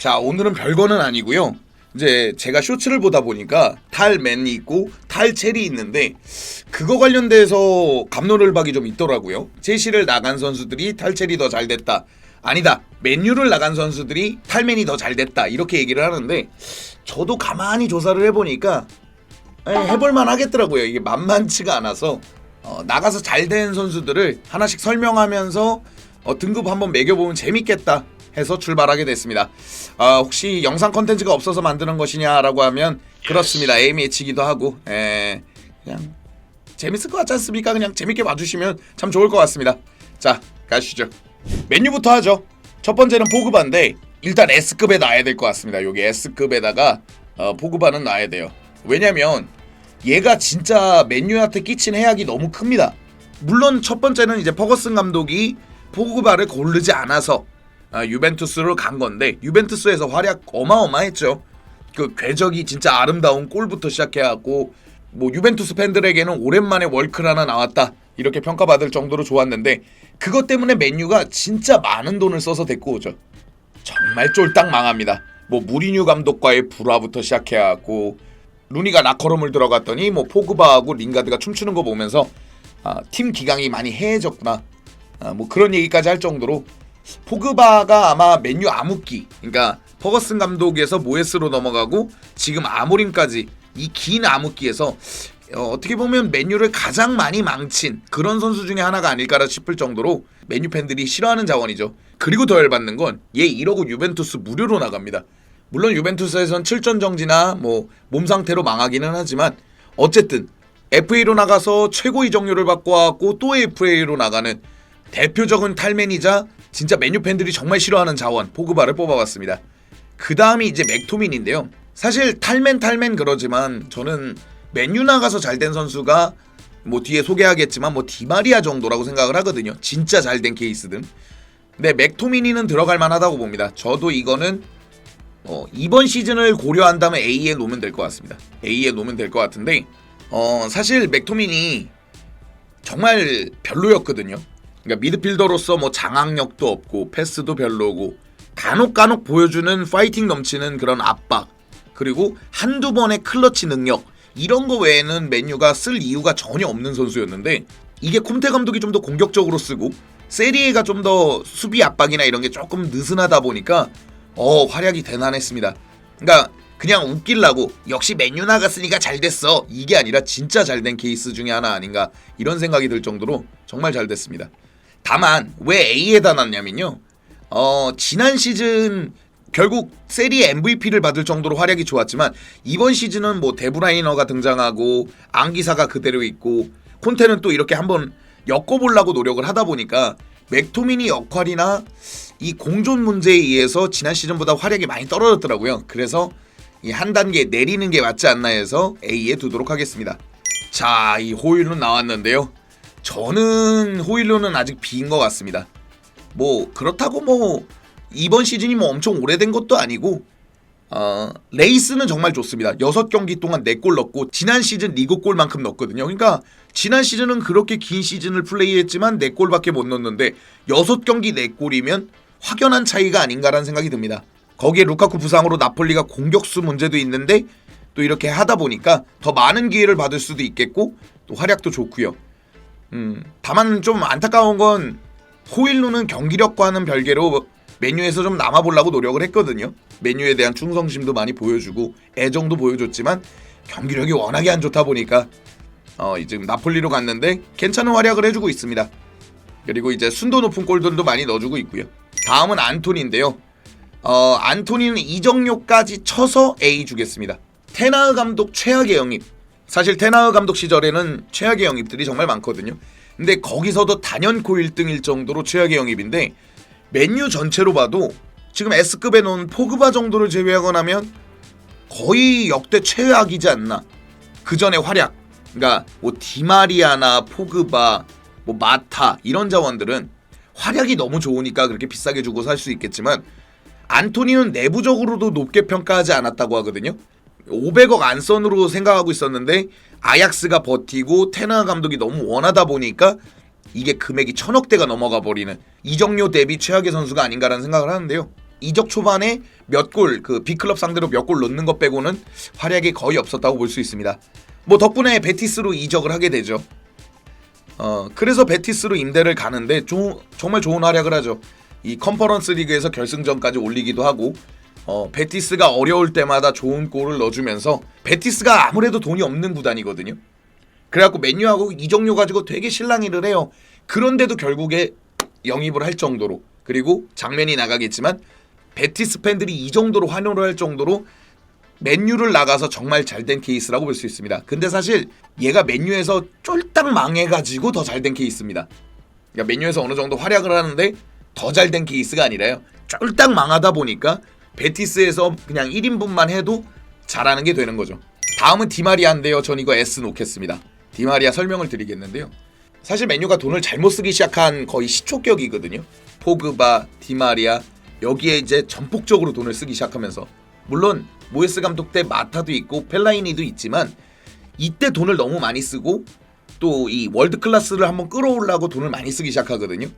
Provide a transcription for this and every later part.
자 오늘은 별거는 아니고요. 이제 제가 쇼츠를 보다 보니까 탈 맨이 있고 탈첼이 있는데 그거 관련돼서 감로를박이 좀 있더라고요. 제시를 나간 선수들이 탈첼이 더잘 됐다. 아니다. 맨유를 나간 선수들이 탈맨이 더 잘 됐다. 이렇게 얘기를 하는데 저도 가만히 조사를 해보니까 에, 해볼만 하겠더라고요. 이게 만만치가 않아서 어, 나가서 잘 된 선수들을 하나씩 설명하면서 어, 등급 한번 매겨보면 재밌겠다 해서 출발하게 됐습니다. 아, 혹시 영상 컨텐츠가 없어서 만드는 것이냐라고 하면 그렇습니다. 에임이 해치기도 하고 에, 그냥 재밌을 것 같지 않습니까? 그냥 재밌게 봐주시면 참 좋을 것 같습니다. 자 가시죠. 메뉴부터 하죠. 첫 번째는 포그바인데 일단 S급에 놔야 될 것 같습니다. 여기 S급에다가 어, 포그바는 놔야 돼요. 왜냐면 얘가 진짜 맨유한테 끼친 해악이 너무 큽니다. 물론 첫 번째는 이제 퍼거슨 감독이 포그바를 고르지 않아서 아, 유벤투스로 간 건데 유벤투스에서 활약 어마어마했죠. 그 궤적이 진짜 아름다운 골부터 시작해갖고 뭐 유벤투스 팬들에게는 오랜만에 월클 하나 나왔다 이렇게 평가받을 정도로 좋았는데 그것 때문에 맨유가 진짜 많은 돈을 써서 데리고 오죠. 정말 쫄딱 망합니다. 뭐 무리뉴 감독과의 불화부터 시작해갖고 루니가 나커럼을 들어갔더니 뭐 포그바하고 링가드가 춤추는 거 보면서 아, 팀 기강이 많이 해해졌구나. 아, 뭐 그런 얘기까지 할 정도로 포그바가 아마 맨유 암흑기, 그러니까 퍼거슨 감독에서 모에스로 넘어가고 지금 아모림까지 이 긴 암흑기에서 어, 어떻게 보면 맨유를 가장 많이 망친 그런 선수 중에 하나가 아닐까라 싶을 정도로 맨유 팬들이 싫어하는 자원이죠. 그리고 더 열받는 건얘 이러고 유벤투스 무료로 나갑니다. 물론 유벤투스에선 7전 정지나 뭐 몸 상태로 망하기는 하지만 어쨌든 FA로 나가서 최고 이적료를 받고 왔고 또 FA로 나가는 대표적인 탈맨이자 진짜 맨유 팬들이 정말 싫어하는 자원 포그바를 뽑아봤습니다. 그 다음이 이제 맥토민인데요. 사실 탈맨 탈맨 그러지만 저는 맨유 나가서 잘 된 선수가 뭐 뒤에 소개하겠지만 뭐 디마리아 정도라고 생각을 하거든요. 진짜 잘 된 케이스든. 근데 맥토미니는 들어갈 만하다고 봅니다. 저도 이거는 어, 이번 시즌을 고려한다면 A에 놓으면 될 것 같습니다. A에 놓으면 될 것 같은데 어, 사실 맥토민이 정말 별로였거든요. 그러니까 미드필더로서 뭐 장악력도 없고 패스도 별로고 간혹 간혹 보여주는 파이팅 넘치는 그런 압박 그리고 한두 번의 클러치 능력 이런 거 외에는 맨유가 쓸 이유가 전혀 없는 선수였는데 이게 콤테 감독이 좀 더 공격적으로 쓰고 세리에가 좀 더 수비 압박이나 이런 게 조금 느슨하다 보니까 어 활약이 대단했습니다. 그러니까 그냥 웃길라고 역시 맨유 나갔으니까 잘 됐어 이게 아니라 진짜 잘 된 케이스 중에 하나 아닌가 이런 생각이 들 정도로 정말 잘 됐습니다. 다만 왜 A에다 놨냐면요. 어 지난 시즌 결국 세리 MVP를 받을 정도로 활약이 좋았지만 이번 시즌은 뭐 데브라이너가 등장하고 안기사가 그대로 있고 콘테는 또 이렇게 한번 엮어보려고 노력을 하다 보니까 맥토미니 역할이나 이 공존 문제에 의해서 지난 시즌보다 활약이 많이 떨어졌더라고요. 그래서 이 한 단계 내리는 게 맞지 않나 해서 A에 두도록 하겠습니다. 자, 이 호일룬 나왔는데요. 저는 호일룬은 아직 B인 것 같습니다. 뭐 그렇다고 뭐 이번 시즌이 뭐 엄청 오래된 것도 아니고 어, 레이스는 정말 좋습니다. 6경기 동안 4골 넣고 지난 시즌 리그 골만큼 넣었거든요. 그러니까 지난 시즌은 그렇게 긴 시즌을 플레이했지만 4골밖에 못 넣었는데 6경기 4골이면 확연한 차이가 아닌가라는 생각이 듭니다. 거기에 루카쿠 부상으로 나폴리가 공격수 문제도 있는데 또 이렇게 하다 보니까 더 많은 기회를 받을 수도 있겠고 또 활약도 좋고요. 음, 다만 좀 안타까운 건 호일루는 경기력과는 별개로 메뉴에서 좀 남아보려고 노력을 했거든요. 메뉴에 대한 충성심도 많이 보여주고 애정도 보여줬지만 경기력이 워낙에 안 좋다 보니까 어, 지금 나폴리로 갔는데 괜찮은 활약을 해주고 있습니다. 그리고 이제 순도 높은 골들도 많이 넣어주고 있고요. 다음은 안토니인데요. 어, 안토니는 이적료까지 쳐서 A 주겠습니다. 테나흐 감독 최악의 영입. 사실 테나흐 감독 시절에는 최악의 영입들이 정말 많거든요. 근데 거기서도 단연코 1등일 정도로 최악의 영입인데 맨유 전체로 봐도 지금 S급에 놓은 포그바 정도를 제외하고 나면 거의 역대 최악이지 않나. 그 전에 활약. 그러니까 뭐 디마리아나 포그바, 뭐 마타 이런 자원들은 활약이 너무 좋으니까 그렇게 비싸게 주고 살 수 있겠지만 안토니는 내부적으로도 높게 평가하지 않았다고 하거든요. 500억 안선으로 생각하고 있었는데 아약스가 버티고 테나 감독이 너무 원하다 보니까 이게 금액이 천억대가 넘어가 버리는 이적료 대비 최악의 선수가 아닌가라는 생각을 하는데요. 이적 초반에 몇 골 그 B클럽 상대로 몇 골 넣는 것 빼고는 활약이 거의 없었다고 볼 수 있습니다. 뭐 덕분에 베티스로 이적을 하게 되죠. 어 그래서 베티스로 임대를 가는데 조, 정말 좋은 활약을 하죠. 이 컨퍼런스 리그에서 결승전까지 올리기도 하고 어 베티스가 어려울 때마다 좋은 골을 넣어주면서 베티스가 아무래도 돈이 없는 구단이거든요. 그래갖고 맨유하고 이적료 가지고 되게 실랑이를 해요. 그런데도 결국에 영입을 할 정도로 그리고 장면이 나가겠지만 베티스 팬들이 이 정도로 환호를 할 정도로 맨유를 나가서 정말 잘 된 케이스라고 볼 수 있습니다. 근데 사실 얘가 맨유에서 쫄딱 망해가지고 더 잘 된 케이스입니다. 그러니까 맨유에서 어느 정도 활약을 하는데 더 잘 된 케이스가 아니라요. 쫄딱 망하다 보니까 베티스에서 그냥 1인분만 해도 잘하는 게 되는 거죠. 다음은 디마리아인데요. 전 이거 S 놓겠습니다. 디마리아 설명을 드리겠는데요. 사실 맨유가 돈을 잘못 쓰기 시작한 거의 시초격이거든요. 포그바, 디마리아 여기에 이제 전폭적으로 돈을 쓰기 시작하면서 물론 모에스 감독 때 마타도 있고 펠라이니도 있지만 이때 돈을 너무 많이 쓰고 또 이 월드 클래스를 한번 끌어올라고 돈을 많이 쓰기 시작하거든요.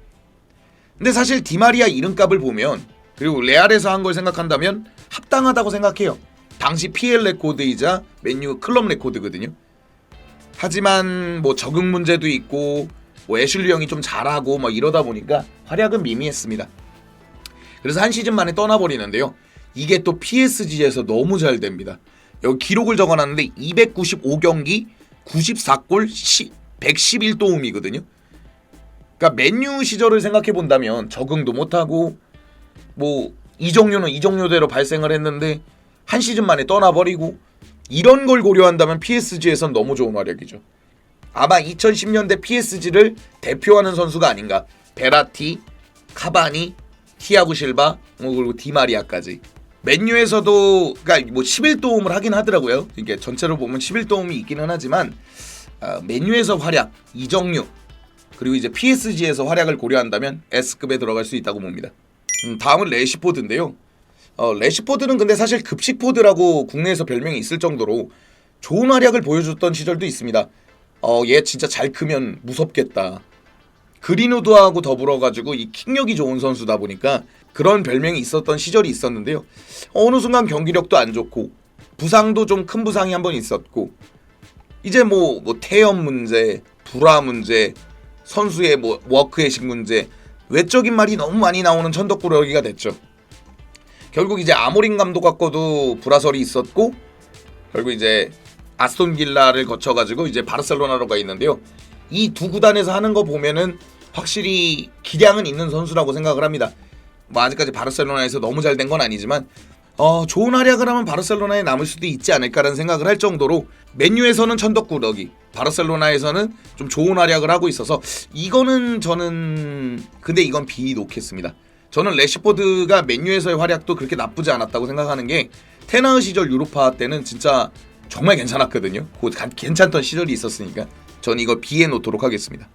근데 사실 디마리아 이름값을 보면 그리고 레알에서 한 걸 생각한다면 합당하다고 생각해요. 당시 PL 레코드이자 맨유 클럽 레코드거든요. 하지만 뭐 적응 문제도 있고 뭐 애슐리 형이 좀 잘하고 뭐 이러다 보니까 활약은 미미했습니다. 그래서 한 시즌 만에 떠나버리는데요. 이게 또 PSG에서 너무 잘 됩니다. 여기 기록을 적어놨는데 295경기 94골 111도움이거든요. 그러니까 맨유 시절을 생각해 본다면 적응도 못하고 뭐 이정료는 이정료대로 발생을 했는데 한 시즌 만에 떠나버리고 이런 걸 고려한다면 PSG에선 너무 좋은 활약이죠. 아마 2010년대 PSG를 대표하는 선수가 아닌가. 베라티, 카바니, 티아구 실바, 뭐 그리고 디마리아까지. 맨유에서도 그러니까 뭐 11도움을 하긴 하더라고요. 이게 전체로 보면 11도움이 있기는 하지만 아, 맨유에서 활약, 이정료 그리고 이제 PSG에서 활약을 고려한다면 S급에 들어갈 수 있다고 봅니다. 음, 다음은 레시포드인데요. 어, 레시포드는 근데 사실 급식포드라고 국내에서 별명이 있을 정도로 좋은 활약을 보여줬던 시절도 있습니다. 어, 얘 진짜 잘 크면 무섭겠다. 그린우드하고 더불어 가지고 이 킥력이 좋은 선수다 보니까 그런 별명이 있었던 시절이 있었는데요. 어느 순간 경기력도 안 좋고 부상도 좀 큰 부상이 한 번 있었고 이제 뭐, 뭐 태연 문제, 불화 문제, 선수의 뭐 워크의식 문제, 외적인 말이 너무 많이 나오는 천덕꾸러기가 됐죠. 결국 이제 아모린 감독 갖고도 불화설이 있었고 결국 이제 아스톤 빌라를 거쳐가지고 이제 바르셀로나로 가 있는데요. 이 두 구단에서 하는 거 보면은 확실히 기량은 있는 선수라고 생각을 합니다. 뭐 아직까지 바르셀로나에서 너무 잘 된 건 아니지만 어, 좋은 활약을 하면 바르셀로나에 남을 수도 있지 않을까라는 생각을 할 정도로 맨유에서는 천덕꾸러기, 바르셀로나에서는 좀 좋은 활약을 하고 있어서 이거는 저는 근데 이건 B 놓겠습니다. 저는 레시포드가 맨유에서의 활약도 그렇게 나쁘지 않았다고 생각하는 게 테나흐 시절 유로파 때는 진짜 정말 괜찮았거든요. 그 괜찮던 시절이 있었으니까 저는 이거 B에 놓도록 하겠습니다.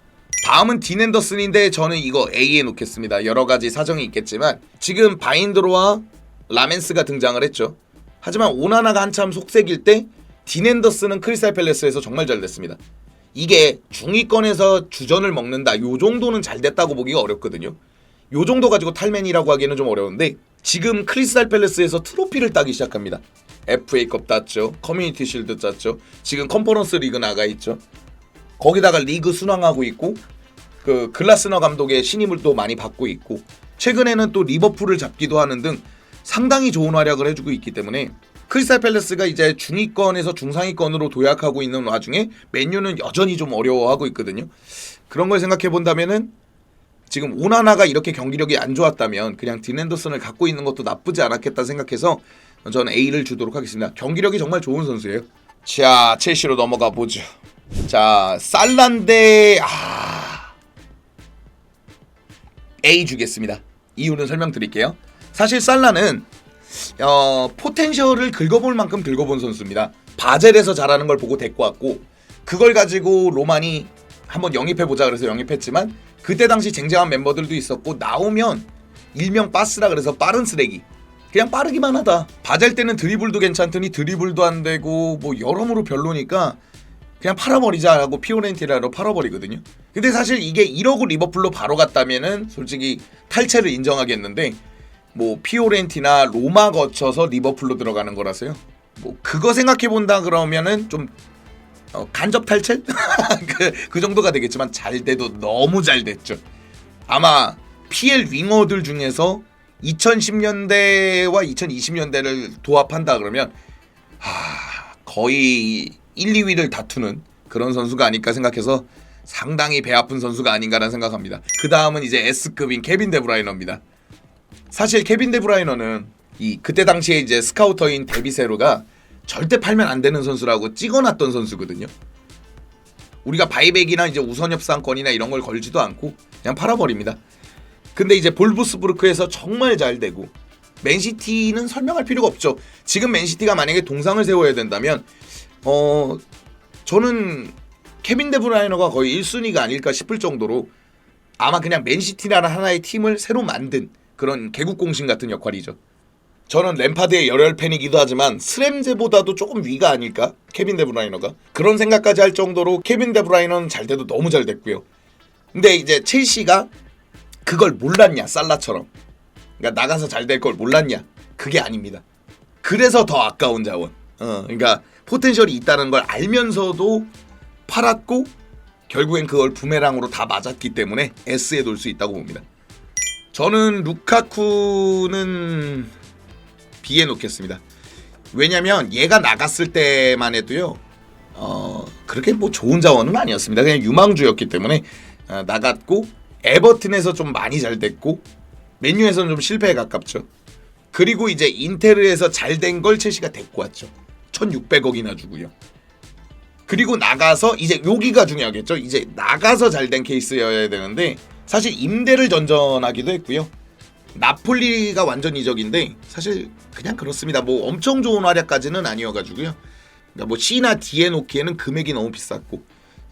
다음은 딘 앤더슨인데 저는 이거 A에 놓겠습니다. 여러 가지 사정이 있겠지만 지금 바인드로와 라멘스가 등장을 했죠. 하지만 오나나가 한참 속색일 때 딘 앤더슨은 크리스탈 팰레스에서 정말 잘 됐습니다. 이게 중위권에서 주전을 먹는다. 요 정도는 잘 됐다고 보기가 어렵거든요. 요 정도 가지고 탈맨이라고 하기에는 좀 어려운데 지금 크리스탈 팰레스에서 트로피를 따기 시작합니다. FA컵 땄죠. 커뮤니티 실드 땄죠. 지금 컨퍼런스 리그 나가 있죠. 거기다가 리그 순항하고 있고 그 글라스너 감독의 신임을 또 많이 받고 있고 최근에는 또 리버풀을 잡기도 하는 등 상당히 좋은 활약을 해주고 있기 때문에 크리스탈 팰레스가 이제 중위권에서 중상위권으로 도약하고 있는 와중에 맨유는 여전히 좀 어려워하고 있거든요. 그런 걸 생각해 본다면은 지금 오나나가 이렇게 경기력이 안 좋았다면 그냥 딘 앤더슨을 갖고 있는 것도 나쁘지 않았겠다 생각해서 저는 A를 주도록 하겠습니다. 경기력이 정말 좋은 선수예요. 자, 첼시로 넘어가 보죠. 자, 살란데 아 A 주겠습니다. 이유는 설명드릴게요. 사실 살라는 어, 포텐셜을 긁어볼 만큼 긁어본 선수입니다. 바젤에서 잘하는 걸 보고 데리고 왔고 그걸 가지고 로만이 한번 영입해보자 그래서 영입했지만 그때 당시 쟁쟁한 멤버들도 있었고 나오면 일명 빠스라 그래서 빠른 쓰레기. 그냥 빠르기만 하다. 바젤 때는 드리블도 괜찮더니 드리블도 안 되고 뭐 여러모로 별로니까 그냥 팔아버리자 하고 피오렌티나로 팔아버리거든요. 근데 사실 이게 1억을 리버풀로 바로 갔다면은 솔직히 탈채를 인정하겠는데 뭐 피오렌티나 로마 거쳐서 리버풀로 들어가는 거라서요. 뭐 그거 생각해 본다 그러면은 좀 어, 간접 탈출 그, 그 정도가 되겠지만 잘 돼도 너무 잘 됐죠. 아마 PL 윙어들 중에서 2010년대와 2020년대를 도합한다 그러면 하, 거의 1, 2위를 다투는 그런 선수가 아닐까 생각해서 상당히 배 아픈 선수가 아닌가라는 생각합니다. 그 다음은 이제 S급인 케빈 데브라이너입니다. 사실 케빈 데브라이너는 이 그때 당시에 이제 스카우터인 데비세로가 절대 팔면 안 되는 선수라고 찍어놨던 선수거든요. 우리가 바이백이나 이제 우선 협상권이나 이런 걸 걸지도 않고 그냥 팔아버립니다. 근데 이제 볼브스부르크에서 정말 잘 되고 맨시티는 설명할 필요가 없죠. 지금 맨시티가 만약에 동상을 세워야 된다면 어 저는 케빈 데브라이너가 거의 1순위가 아닐까 싶을 정도로 아마 그냥 맨시티라는 하나의 팀을 새로 만든 그런 개국공신 같은 역할이죠. 저는 램파드의 열혈 팬이기도 하지만 스램제보다도 조금 위가 아닐까? 케빈 데브라이너가 그런 생각까지 할 정도로 케빈 데브라이너는 잘 돼도 너무 잘 됐고요. 근데 이제 첼시가 그걸 몰랐냐 살라처럼 그러니까 나가서 잘 될 걸 몰랐냐 그게 아닙니다. 그래서 더 아까운 자원. 어, 그러니까 포텐셜이 있다는 걸 알면서도 팔았고 결국엔 그걸 부메랑으로 다 맞았기 때문에 S에 놓을 수 있다고 봅니다. 저는 루카쿠는 B에 놓겠습니다. 왜냐면 얘가 나갔을 때만 해도요. 어, 그렇게 뭐 좋은 자원은 아니었습니다. 그냥 유망주였기 때문에 어, 나갔고 에버튼에서 좀 많이 잘 됐고 맨유에서는 좀 실패에 가깝죠. 그리고 이제 인테르에서 잘 된 걸 첼시가 데리고 왔죠. 1,600억이나 주고요. 그리고 나가서 이제 여기가 중요하겠죠. 이제 나가서 잘 된 케이스여야 되는데 사실 임대를 전전하기도 했고요. 나폴리가 완전 이적인데 사실 그냥 그렇습니다. 뭐 엄청 좋은 활약까지는 아니어가지고요. 그러니까 뭐 C나 D에 놓기에는 금액이 너무 비쌌고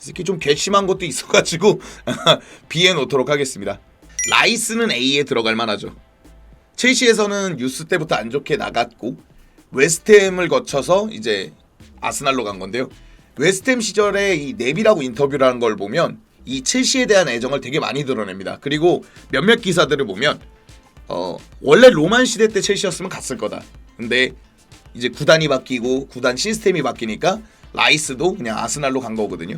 이렇게 좀 괘씸한 것도 있어가지고 B에 놓도록 하겠습니다. 라이스는 A에 들어갈 만하죠. 첼시에서는 유스 때부터 안 좋게 나갔고 웨스트햄을 거쳐서 이제 아스날로 간 건데요. 웨스트햄 시절에 이 네비라고 인터뷰라는 걸 보면 이 첼시에 대한 애정을 되게 많이 드러냅니다. 그리고 몇몇 기사들을 보면 어, 원래 로만 시대 때 첼시였으면 갔을 거다. 근데 이제 구단이 바뀌고 구단 시스템이 바뀌니까 라이스도 그냥 아스날로 간 거거든요.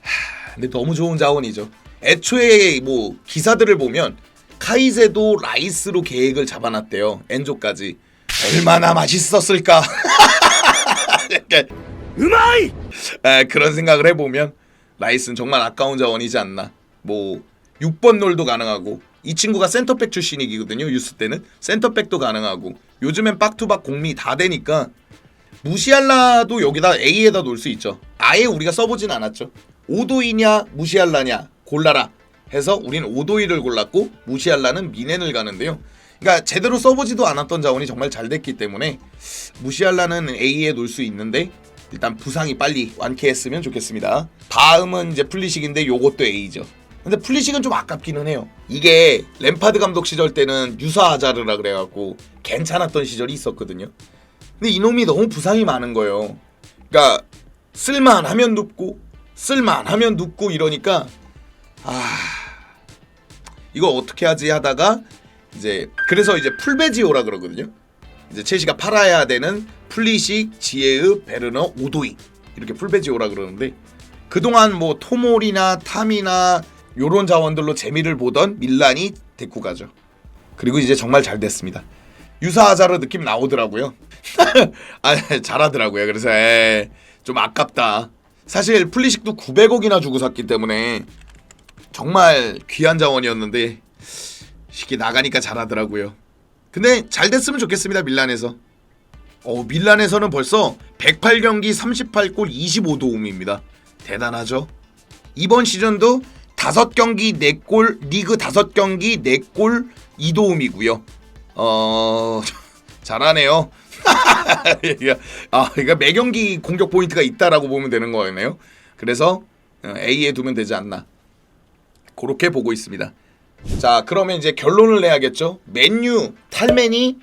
하, 근데 너무 좋은 자원이죠. 애초에 뭐 기사들을 보면 카이제도 라이스로 계획을 잡아놨대요. 엔조까지 얼마나 맛있었을까. 음아이! 그런 생각을 해보면 라이스는 정말 아까운 자원이지 않나. 뭐 6번 롤도 가능하고 이 친구가 센터백 출신이거든요. 유스 때는 센터백도 가능하고 요즘엔 박투박 공미 다 되니까 무시할라도 여기다 A에다 놓을 수 있죠. 아예 우리가 써보진 않았죠. 오도이냐 무시할라냐 골라라 해서 우리는 오도이를 골랐고 무시할라는 미넨을 가는데요. 그러니까 제대로 써보지도 않았던 자원이 정말 잘 됐기 때문에 무시할라는 A에 놓을 수 있는데 일단 부상이 빨리 완쾌했으면 좋겠습니다. 다음은 이제 플리식인데 요것도 A죠. 근데 플리식은 좀 아깝기는 해요. 이게 램파드 감독 시절 때는 유사 아자르라 그래갖고 괜찮았던 시절이 있었거든요. 근데 이놈이 너무 부상이 많은 거예요. 그러니까 쓸만하면 눕고 쓸만하면 눕고 이러니까 아 이거 어떻게 하지 하다가 이제 그래서 이제 풀베지오라 그러거든요. 이제 첼시가 팔아야 되는 플리식, 지에의, 베르너, 오도이 이렇게 풀베지오라 그러는데 그동안 뭐 토몰이나 탐이나 요런 자원들로 재미를 보던 밀란이 데리고 가죠. 그리고 이제 정말 잘 됐습니다. 유사하자로 느낌 나오더라고요. 아, 잘하더라고요. 그래서 에이, 좀 아깝다. 사실 플리식도 900억이나 주고 샀기 때문에 정말 귀한 자원이었는데 쉽게 나가니까 잘하더라고요. 근데 잘 됐으면 좋겠습니다. 밀란에서. 어, 밀란에서는 벌써 108경기 38골 25도움입니다. 대단하죠? 이번 시즌도 5경기 4골, 리그 5경기 4골 2도움이고요. 어, 잘하네요. 아, 그러니까 매 경기 공격 포인트가 있다라고 보면 되는 거네요. 그래서 어, A에 두면 되지 않나. 그렇게 보고 있습니다. 자, 그러면 이제 결론을 내야겠죠. 맨유 탈맨이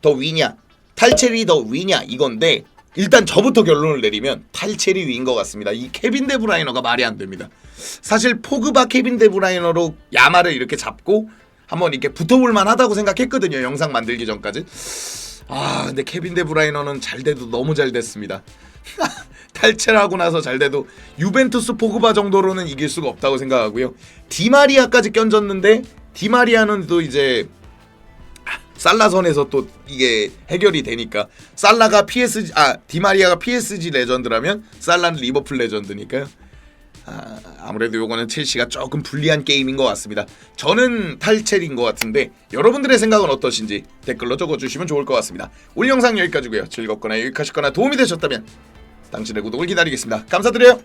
더 위냐, 탈체리 더 위냐 이건데 일단 저부터 결론을 내리면 탈체리 위인 것 같습니다. 이 케빈 데브라이너가 말이 안 됩니다. 사실 포그바 케빈 데브라이너로 야마를 이렇게 잡고 한번 이렇게 붙어볼 만 하다고 생각했거든요. 영상 만들기 전까지. 아 근데 케빈 데브라이너는 잘 돼도 너무 잘 됐습니다. 탈퇴를 하고 나서 잘 돼도 유벤투스 포그바 정도로는 이길 수가 없다고 생각하고요. 디마리아까지 껴졌는데 디마리아는 또 이제 살라선에서 또 이게 해결이 되니까 살라가 PSG 아 디마리아가 PSG 레전드라면 살라는 리버풀 레전드니까요. 아, 아무래도 요거는 첼시가 조금 불리한 게임인 것 같습니다. 저는 탈첼인 것 같은데 여러분들의 생각은 어떠신지 댓글로 적어주시면 좋을 것 같습니다. 오늘 영상 여기까지고요. 즐겁거나 유익하셨거나 도움이 되셨다면 당신의 구독을 기다리겠습니다. 감사드려요.